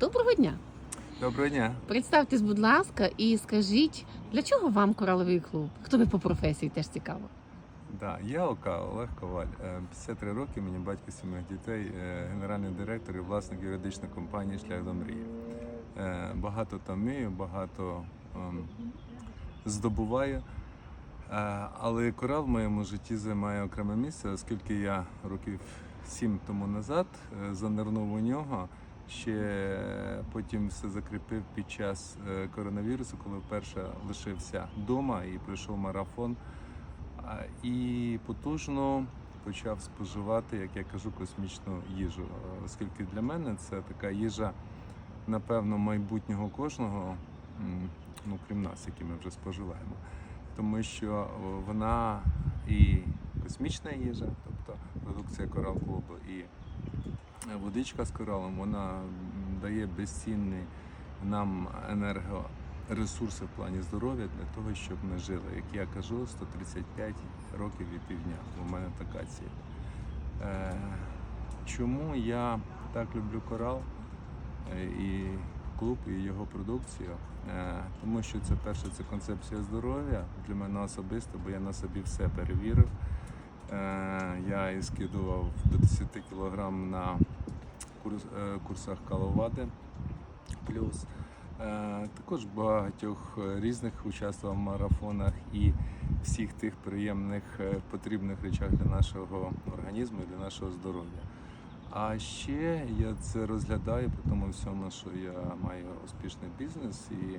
Доброго дня! Доброго дня. Представтесь, будь ласка, і скажіть, для чого вам кораловий клуб? Хто ви по професії теж цікаво? Да, я Ока Олег Коваль. Е, 53 роки, мені батько сімох дітей, е, генеральний директор і власник юридичної компанії Шлях до мрії. Е, Багато там вмію, багато ем, здобуваю. Е, Але корал в моєму житті займає окреме місце, оскільки я років сім тому назад е, занирнув у нього. Ще потім все закріпив під час е, коронавірусу, коли вперше лишився вдома і пройшов марафон. І потужно почав споживати, як я кажу, космічну їжу. Е, Оскільки для мене це така їжа, напевно, майбутнього кожного, ну крім нас, які ми вже споживаємо. Тому що вона і космічна їжа, тобто продукція корал клубу, і е, водичка з коралом, вона дає безцінний нам енергоресурси в плані здоров'я для того, щоб ми жили. Як я кажу, 135 років і півдня. У мене така ціль. Е, чому я так люблю корал е, і клуб, і його продукцію? Е, тому що це перше, це концепція здоров'я для мене особисто, бо я на собі все перевірив. Е, я і скидував до 10 кг на е, курсах Каловади плюс. Е, Також багатьох різних участвував в марафонах і всіх тих приємних потрібних речах для нашого організму і для нашого здоров'я. А ще я це розглядаю по тому всьому, що я маю успішний бізнес і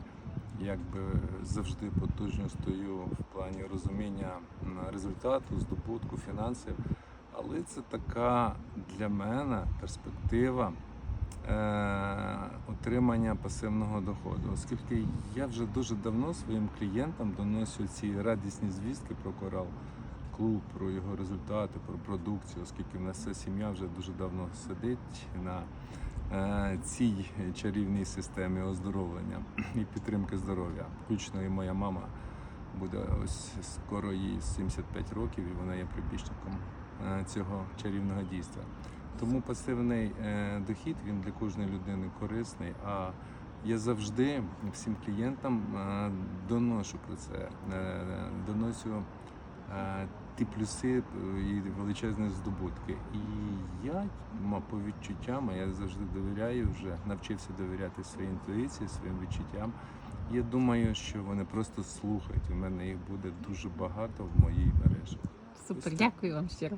якби завжди потужно стою в плані розуміння результату, здобутку, фінансів. Але це така для мене перспектива е, отримання пасивного доходу, оскільки я вже дуже давно своїм клієнтам доносю ці радісні звістки про корал клуб, про його результати, про продукцію, оскільки в нас вся сім'я вже дуже давно сидить на цій чарівній системі оздоровлення і підтримки здоров'я. Включно і моя мама буде ось скоро їй 75 років, і вона є прибічником е, цього чарівного дійства. Тому пасивний е, дохід він для кожної людини корисний. А я завжди всім клієнтам е, доношу про це, е, доношу е, ті плюси е, і величезні здобутки. І я по відчуттям, я завжди довіряю, вже навчився довіряти своїй інтуїції, своїм відчуттям. Я думаю, що вони просто слухають. У мене їх буде дуже багато в моїй мережі. Супер, дякую вам щиро.